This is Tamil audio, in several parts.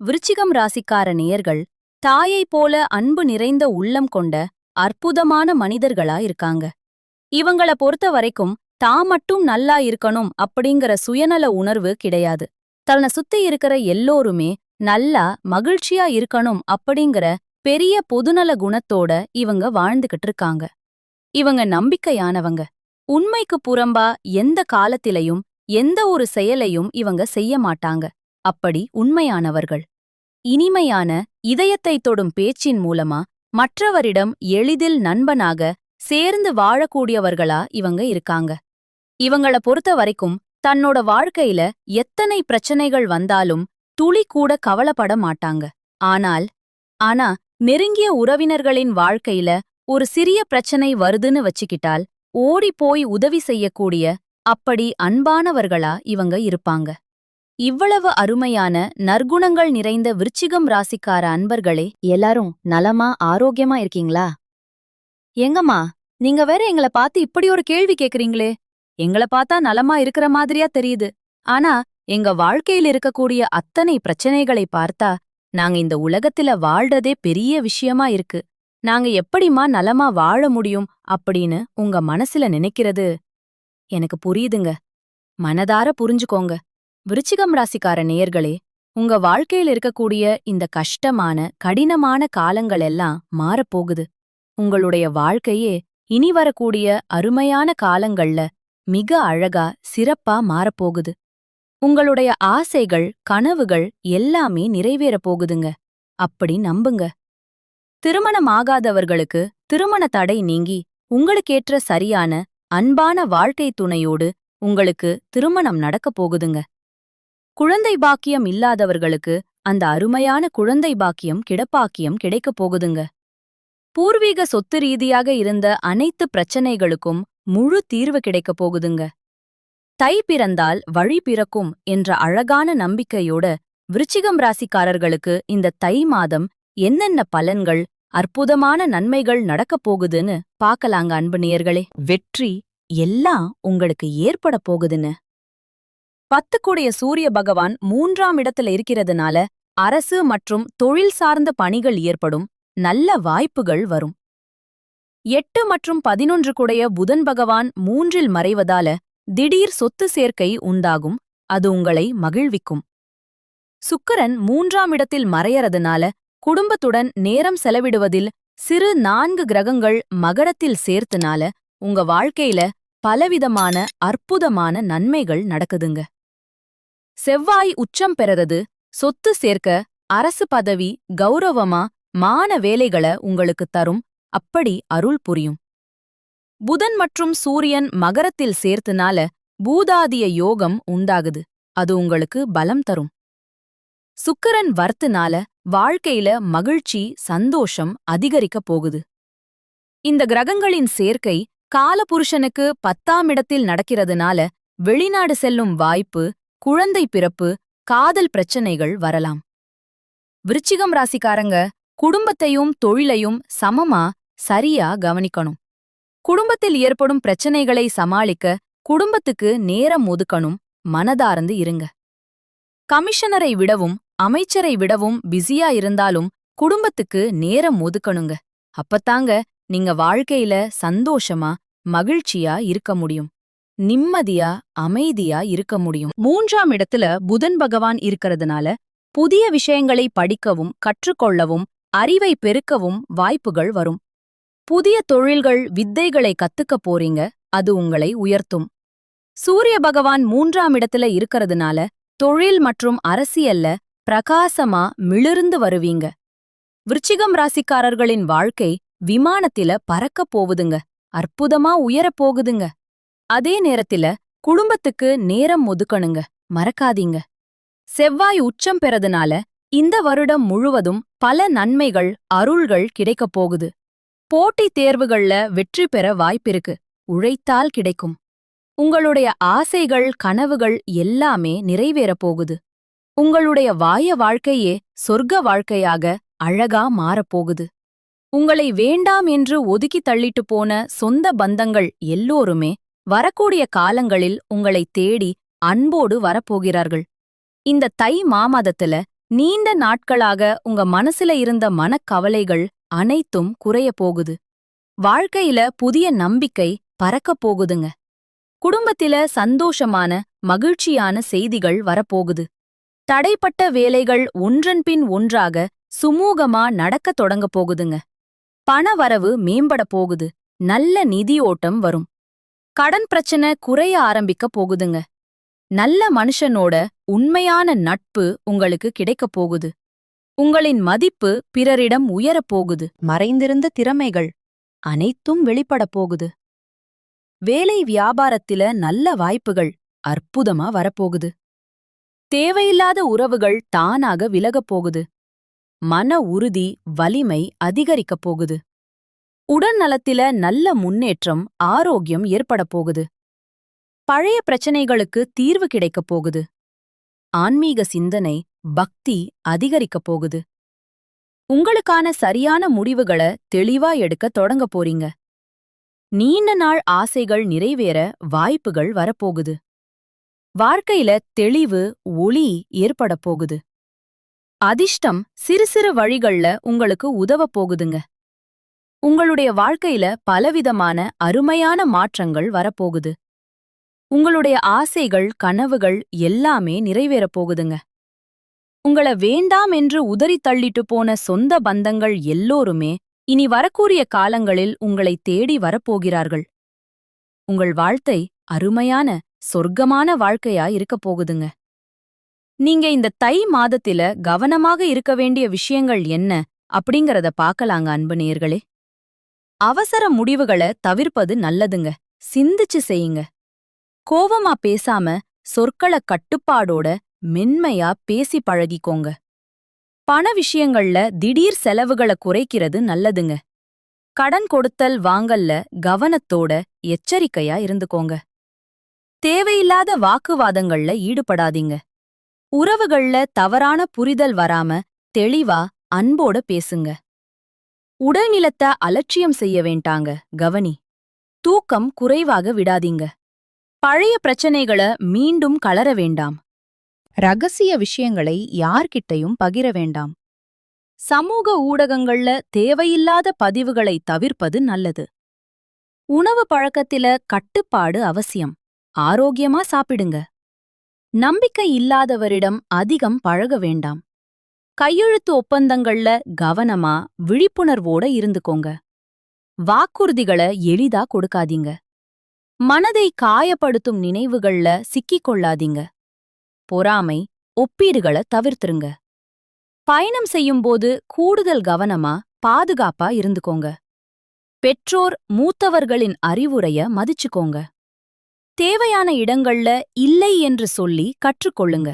விருச்சிகம் ராசிக்கார நேயர்கள் தாயைப் போல அன்பு நிறைந்த உள்ளம் கொண்ட அற்புதமான மனிதர்களா இருக்காங்க இவங்கள பொறுத்த வரைக்கும் தான் மட்டும் நல்லா இருக்கணும் அப்படிங்கிற சுயநல உணர்வு கிடையாது. தன்னை சுத்தி இருக்கிற எல்லோருமே நல்லா மகிழ்ச்சியா இருக்கணும் அப்படிங்கிற பெரிய பொதுநல குணத்தோட இவங்க வாழ்ந்துகிட்டு இருக்காங்க இவங்க நம்பிக்கையானவங்க. உண்மைக்கு புறம்பா எந்த காலத்திலையும் எந்த ஒரு செயலையும் இவங்க செய்ய மாட்டாங்க. அப்படி உண்மையானவர்கள். இனிமையான இதயத்தை தொடும் பேச்சின் மூலமா மற்றவரிடம் எளிதில் நண்பனாக சேர்ந்து வாழக்கூடியவர்களா இவங்க இருக்காங்க. இவங்கள பொறுத்த வரைக்கும் தன்னோட வாழ்க்கையில எத்தனை பிரச்சனைகள் வந்தாலும் துளி கூட கவலைப்பட மாட்டாங்க. ஆனால் ஆனா நெருங்கிய உறவினர்களின் வாழ்க்கையில ஒரு சிறிய பிரச்சனை வருதுன்னு வச்சுக்கிட்டால் ஓடிப்போய் உதவி செய்யக்கூடிய அப்படி அன்பானவர்களா இவங்க இருப்பாங்க. இவ்வளவு அருமையான நற்குணங்கள் நிறைந்த விருச்சிகம் ராசிக்கார அன்பர்களே எல்லாரும் நலமா ஆரோக்கியமா இருக்கீங்களா? எங்கம்மா நீங்க வேற எங்கள பார்த்து இப்படி ஒரு கேள்வி கேக்குறீங்களே. எங்கள பார்த்தா நலமா இருக்கிற மாதிரியா தெரியுது. ஆனா எங்க வாழ்க்கையில இருக்கக்கூடிய அத்தனை பிரச்சனைகளை பார்த்தா நாங்க இந்த உலகத்துல வாழ்றதே பெரிய விஷயமா இருக்கு. நாங்க எப்படிம்மா நலமா வாழ முடியும் அப்படின்னு உங்க மனசுல நினைக்கிறது? எனக்கு புரியுதுங்க. மனதார புரிஞ்சுக்கோங்க. விருச்சிகம் ராசிக்கார நேயர்களே உங்க வாழ்க்கையில இருக்கக்கூடிய இந்த கஷ்டமான கடினமான காலங்கள் எல்லாம் மாறப்போகுது. உங்களுடைய வாழ்க்கையே இனி வரக்கூடிய அருமையான காலங்கள்ல மிக அழகா சிறப்பா மாறப்போகுது. உங்களுடைய ஆசைகள் கனவுகள் எல்லாமே நிறைவேறப் போகுதுங்க. அப்படி நம்புங்க. திருமணமாகாதவர்களுக்கு திருமண தடை நீங்கி உங்களுக்கேற்ற சரியான அன்பான வாழ்க்கை துணையோடு உங்களுக்கு திருமணம் நடக்கப் போகுதுங்க. குழந்தை பாக்கியம் இல்லாதவர்களுக்கு அந்த அருமையான குழந்தை பாக்கியம் கிடப்பாக்கியம் கிடைக்கப் போகுதுங்க. பூர்வீக சொத்து ரீதியாக இருந்த அனைத்து பிரச்சனைகளுக்கும் முழு தீர்வு கிடைக்கப் போகுதுங்க. தை பிறந்தால் வழி பிறக்கும் என்ற அழகான நம்பிக்கையோட விருச்சிகம் ராசிக்காரர்களுக்கு இந்த தை மாதம் என்னென்ன பலன்கள் அற்புதமான நன்மைகள் நடக்கப் போகுதுன்னு பாக்கலாங்க அன்பு நேயர்களே. வெற்றி எல்லாம் உங்களுக்கு ஏற்பட போகுதுன்னு. பத்துக்குடைய சூரிய பகவான் மூன்றாம் இடத்துல இருக்கிறதுனால அரசு மற்றும் தொழில் சார்ந்த பணிகள் ஏற்படும். நல்ல வாய்ப்புகள் வரும். எட்டு மற்றும் பதினொன்று குடைய புதன் பகவான் மூன்றில் மறைவதால திடீர் சொத்து சேர்க்கை உண்டாகும். அது உங்களை மகிழ்விக்கும். சுக்கரன் மூன்றாம் இடத்தில் மறையறதுனால குடும்பத்துடன் நேரம் செலவிடுவதில் சிறு நான்கு கிரகங்கள் மகரத்தில் சேர்த்துனால உங்க வாழ்க்கையில பலவிதமான அற்புதமான நன்மைகள் நடக்குதுங்க. செவ்வாய் உச்சம் பெறது சொத்து சேர்க்க அரசு பதவி கௌரவமா மான வேலைகள உங்களுக்கு தரும் அப்படி அருள் புரியும். புதன் மற்றும் சூரியன் மகரத்தில் சேர்த்துனால பூதாதிய யோகம் உண்டாகுது அது உங்களுக்கு பலம் தரும். சுக்கரன் வர்த்துனால வாழ்க்கையில மகிழ்ச்சி சந்தோஷம் அதிகரிக்கப் போகுது. இந்த கிரகங்களின் சேர்க்கை காலபுருஷனுக்கு பத்தாம் இடத்தில் நடக்கிறதுனால வெளிநாடு செல்லும் வாய்ப்பு குழந்தை பிறப்பு காதல் பிரச்சனைகள் வரலாம். விருச்சிகம் ராசிக்காரங்க குடும்பத்தையும் தொழிலையும் சமமா சரியா கவனிக்கணும். குடும்பத்தில் ஏற்படும் பிரச்சனைகளை சமாளிக்க குடும்பத்துக்கு நேரம் ஒதுக்கணும் மனதார்ந்து இருங்க. கமிஷனரை விடவும் அமைச்சரை விடவும் பிஸியா இருந்தாலும் குடும்பத்துக்கு நேரம் ஒதுக்கணுங்க. அப்பத்தாங்க நீங்க வாழ்க்கையில சந்தோஷமா மகிழ்ச்சியா இருக்க முடியும். நிம்மதியா அமைதியா இருக்க முடியும். மூன்றாம் இடத்துல புதன் பகவான் இருக்கிறதுனால புதிய விஷயங்களை படிக்கவும் கற்றுக்கொள்ளவும் அறிவை பெருக்கவும் வாய்ப்புகள் வரும். புதிய தொழில்கள் வித்தைகளை கத்துக்க போறீங்க அது உங்களை உயர்த்தும். சூரிய பகவான் மூன்றாம் இடத்துல இருக்கிறதுனால தொழில் மற்றும் அரசியல்ல பிரகாசமா மிளிர்ந்து வருவீங்க. விருச்சிகம் ராசிக்காரர்களின் வாழ்க்கை விமானத்தில பறக்கப் போகுதுங்க. அற்புதமா உயரப் போகுதுங்க. அதே நேரத்தில குடும்பத்துக்கு நேரம் ஒதுக்கணுங்க. மறக்காதீங்க. செவ்வாய் உச்சம் பெறதுனால இந்த வருடம் முழுவதும் பல நன்மைகள் அருள்கள் கிடைக்கப் போகுது. போட்டித் தேர்வுகள்ல வெற்றி பெற வாய்ப்பிருக்கு உழைத்தால் கிடைக்கும். உங்களுடைய ஆசைகள் கனவுகள் எல்லாமே நிறைவேறப் போகுது. உங்களுடைய வாய வாழ்க்கையே சொர்க்க வாழ்க்கையாக அழகா மாறப்போகுது உங்களை வேண்டாம் என்று ஒதுக்கி தள்ளிட்டு போன சொந்த பந்தங்கள் எல்லோருமே வரக்கூடிய காலங்களில் உங்களை தேடி அன்போடு வரப்போகிறார்கள். இந்த தை மாமாதத்துல நீண்ட நாட்களாக உங்க மனசுல இருந்த மனக்கவலைகள் அனைத்தும் குறைய போகுது. வாழ்க்கையில புதிய நம்பிக்கை பறக்கப் போகுதுங்க. குடும்பத்தில சந்தோஷமான மகிழ்ச்சியான செய்திகள் வரப்போகுது. தடைப்பட்ட வேலைகள் ஒன்றன்பின் ஒன்றாக சுமூகமா நடக்கத் தொடங்கப் போகுதுங்க. பணவரவு மேம்பட போகுது. நல்ல நிதியோட்டம் வரும். கடன் பிரச்சனை குறைய ஆரம்பிக்க போகுதுங்க. நல்ல மனுஷனோட உண்மையான நட்பு உங்களுக்கு கிடைக்கப் போகுது. உங்களின் மதிப்பு பிறரிடம் உயரப் போகுது. மறைந்திருந்த திறமைகள் அனைத்தும் வெளிப்படப் போகுது. வேலை வியாபாரத்தில நல்ல வாய்ப்புகள் அற்புதமா வரப்போகுது. தேவையில்லாத உறவுகள் தானாக விலகப் போகுது. மன உறுதி வலிமை அதிகரிக்கப் போகுது. உடல்நலத்தில நல்ல முன்னேற்றம் ஆரோக்கியம் ஏற்படப் போகுது. பழைய பிரச்சனைகளுக்கு தீர்வு கிடைக்கப் போகுது. ஆன்மீக சிந்தனை பக்தி அதிகரிக்கப் போகுது. உங்களுக்கான சரியான முடிவுகள தெளிவா எடுக்க தொடங்க போறீங்க. நீண்ட நாள் ஆசைகள் நிறைவேற வாய்ப்புகள் வரப்போகுது. வாழ்க்கையில தெளிவு ஒளி ஏற்படப் போகுது. அதிர்ஷ்டம் சிறு சிறு வழிகள்ல உங்களுக்கு உதவப் போகுதுங்க. உங்களுடைய வாழ்க்கையில பலவிதமான அருமையான மாற்றங்கள் வரப்போகுது. உங்களுடைய ஆசைகள் கனவுகள் எல்லாமே நிறைவேறப் போகுதுங்க. உங்கள வேண்டாம் என்று உதறி தள்ளிட்டு போன சொந்த பந்தங்கள் எல்லோருமே இனி வரக்கூடிய காலங்களில் உங்களை தேடி வரப்போகிறார்கள். உங்கள் வாழ்த்தை அருமையான சொர்க்கமான வாழ்க்கையா இருக்கப் போகுதுங்க. நீங்க இந்த தை மாதத்தில கவனமாக இருக்க வேண்டிய விஷயங்கள் என்ன அப்படிங்கறத பார்க்கலாங்க அன்பு நேயர்களே. அவசர முடிவுகள தவிர்ப்பது நல்லதுங்க. சிந்திச்சு செய்யுங்க. கோவமா பேசாம சொற்கள கட்டுப்பாடோட மென்மையா பேசி பழகிக்கோங்க. பண விஷயங்கள்ல திடீர் செலவுகள குறைக்கிறது நல்லதுங்க. கடன் கொடுத்தல் வாங்கல்ல கவனத்தோட எச்சரிக்கையா இருந்துக்கோங்க. தேவையில்லாத வாக்குவாதங்கள்ல ஈடுபடாதீங்க. உறவுகள்ல தவறான புரிதல் வராம தெளிவா அன்போட பேசுங்க. உடல்நிலத்த அலட்சியம் செய்ய வேண்டாங்க கவனி. தூக்கம் குறைவாக விடாதீங்க. பழைய பிரச்சனைகள மீண்டும் கலர வேண்டாம். ரகசிய விஷயங்களை யார்கிட்டயும் பகிர வேண்டாம். சமூக ஊடகங்கள்ல தேவையில்லாத பதிவுகளை தவிர்ப்பது நல்லது. உணவு பழக்கத்தில கட்டுப்பாடு அவசியம். ஆரோக்கியமா சாப்பிடுங்க. நம்பிக்கை இல்லாதவரிடம் அதிகம் பழக வேண்டாம். கையெழுத்து ஒப்பந்தங்கள்ல கவனமா விழிப்புணர்வோட இருந்துக்கோங்க. வாக்குறுதிகள எளிதா கொடுக்காதீங்க. மனதை காயப்படுத்தும் நினைவுகள்ல சிக்கிக் கொள்ளாதீங்க பொறாமை ஒப்பீடுகளை தவிர்த்துருங்க. பயணம் செய்யும்போது கூடுதல் கவனமா பாதுகாப்பா இருந்துக்கோங்க. பெற்றோர் மூத்தவர்களின் அறிவுரைய மதிச்சுக்கோங்க. தேவையான இடங்கள்ல இல்லை என்று சொல்லி கற்றுக்கொள்ளுங்க.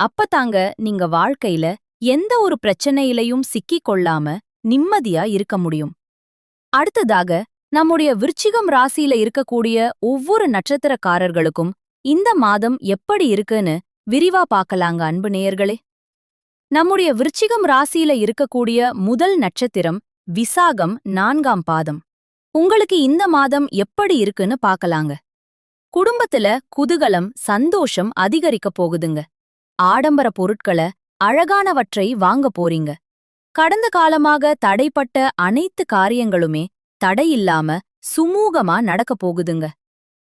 அப்பதாங்க நீங்க வாழ்க்கையில எந்த ஒரு பிரச்சனையிலையும் சிக்கிக் கொள்ளாம நிம்மதியா இருக்க முடியும். அடுத்ததாக நம்முடைய விருச்சிகம் ராசியில இருக்கக்கூடிய ஒவ்வொரு நட்சத்திரக்காரர்களுக்கும் இந்த மாதம் எப்படி இருக்குன்னு விரிவா பார்க்கலாங்க அன்பு நேயர்களே. நம்முடைய விருச்சிகம் ராசியில இருக்கக்கூடிய முதல் நட்சத்திரம் விசாகம் நான்காம் பாதம். உங்களுக்கு இந்த மாதம் எப்படி இருக்குன்னு பார்க்கலாங்க. குடும்பத்துல குதூகலம் சந்தோஷம் அதிகரிக்கப் போகுதுங்க. ஆடம்பர பொருட்கள அழகானவற்றை வாங்க போறீங்க. கடந்த காலமாக தடைப்பட்ட அனைத்து காரியங்களுமே தடையில்லாம சுமூகமா நடக்கப் போகுதுங்க.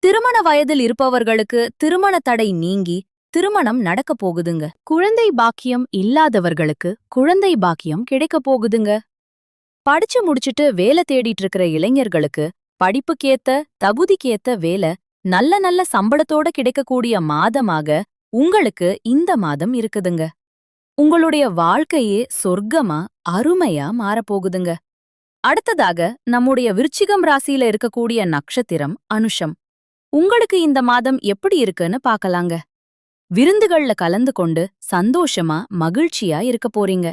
திருமண வயதில் இருப்பவர்களுக்கு திருமண தடை நீங்கி திருமணம் நடக்கப் போகுதுங்க. குழந்தை பாக்கியம் இல்லாதவர்களுக்கு குழந்தை பாக்கியம் கிடைக்கப் போகுதுங்க. படிச்சு முடிச்சிட்டு வேலை தேடிட்டு இருக்கிற இளைஞர்களுக்கு படிப்புக்கேத்த தகுதிக்கேத்த வேலை நல்ல நல்ல சம்பளத்தோட கிடைக்கக்கூடிய மாதமாக உங்களுக்கு இந்த மாதம் இருக்குதுங்க. உங்களுடைய வாழ்க்கையே சொர்க்கமா அருமையா மாறப்போகுதுங்க. அடுத்ததாக நம்முடைய விருச்சிகம் ராசியில இருக்கக்கூடிய நட்சத்திரம் அனுஷம். உங்களுக்கு இந்த மாதம் எப்படி இருக்குன்னு பார்க்கலாங்க. விருந்துகள்ல கலந்து கொண்டு சந்தோஷமா மகிழ்ச்சியா இருக்க போறீங்க.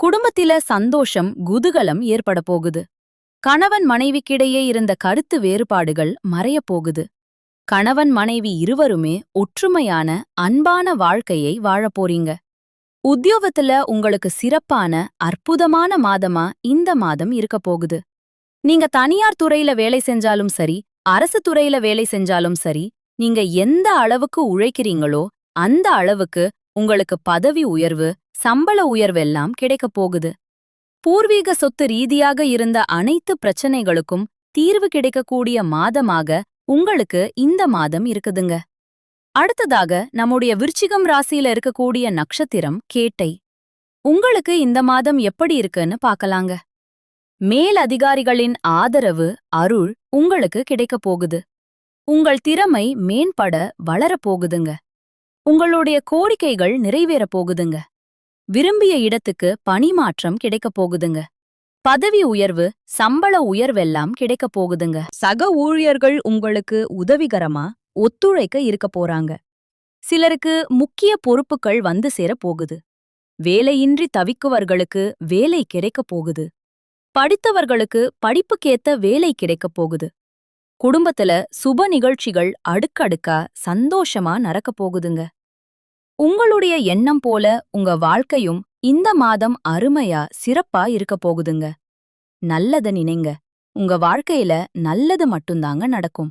குடும்பத்தில சந்தோஷம் குதூகலம் ஏற்பட போகுது. கணவன் மனைவிக்கிடையே இருந்த கருத்து வேறுபாடுகள் மறையப் போகுது. கணவன் மனைவி இருவருமே ஒற்றுமையான அன்பான வாழ்க்கையை வாழப்போறீங்க உத்தியோகத்துல உங்களுக்கு சிறப்பான அற்புதமான மாதமா இந்த மாதம் இருக்க போகுது. நீங்க தனியார் துறையில வேலை செஞ்சாலும் சரி அரசு துறையில வேலை செஞ்சாலும் சரி நீங்க எந்த அளவுக்கு உழைக்கிறீங்களோ அந்த அளவுக்கு உங்களுக்கு பதவி உயர்வு சம்பள உயர்வெல்லாம் கிடைக்கப் போகுது. பூர்வீக சொத்து ரீதியாக இருந்த அனைத்து பிரச்சனைகளுக்கும் தீர்வு கிடைக்கக்கூடிய மாதமாக உங்களுக்கு இந்த மாதம் இருக்குதுங்க. அடுத்ததாக நம்முடைய விருச்சிகம் ராசியில இருக்கக்கூடிய நட்சத்திரம் கேட்டை. உங்களுக்கு இந்த மாதம் எப்படி இருக்குன்னு பார்க்கலாங்க. மேல் அதிகாரிகளின் ஆதரவு அருள் உங்களுக்கு கிடைக்கப் போகுது. உங்கள் திறமை மேம்பட வளரப் போகுதுங்க. உங்களுடைய கோரிக்கைகள் நிறைவேறப் போகுதுங்க. விரும்பிய இடத்துக்கு பணிமாற்றம் கிடைக்கப் போகுதுங்க. பதவி உயர்வு சம்பள உயர்வெல்லாம் கிடைக்கப் போகுதுங்க. சக ஊழியர்கள் உங்களுக்கு உதவிகரமா ஒத்துழைக்க இருக்க போறாங்க. சிலருக்கு முக்கிய பொறுப்புகள் வந்து சேரப் போகுது. வேலையின்றி தவிக்குவர்களுக்கு வேலை கிடைக்கப் போகுது. படித்தவர்களுக்கு படிப்புக்கேத்த வேலை கிடைக்கப் போகுது. குடும்பத்துல சுப நிகழ்ச்சிகள் அடுக்கடுக்கா சந்தோஷமா நடக்கப் போகுதுங்க. உங்களுடைய எண்ணம் போல உங்க வாழ்க்கையும் இந்த மாதம் அருமையா சிறப்பா இருக்க போகுதுங்க. நல்லத நினைங்க. உங்க வாழ்க்கையில நல்லது மட்டும்தாங்க நடக்கும்.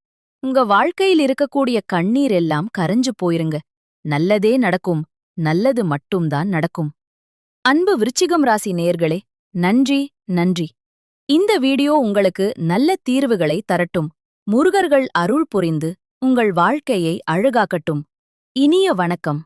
உங்க வாழ்க்கையில் இருக்கக்கூடிய கண்ணீர் எல்லாம் கரைஞ்சு போயிருங்க. நல்லதே நடக்கும். நல்லது மட்டும்தான் நடக்கும். அன்பு விருச்சிகம் ராசி நேயர்களே நன்றி நன்றி. இந்த வீடியோ உங்களுக்கு நல்ல தீர்வுகளை தரட்டும். முருகர்கள் அருள் புரிந்து உங்கள் வாழ்க்கையை அழகாக்கட்டும். இனிய வணக்கம்.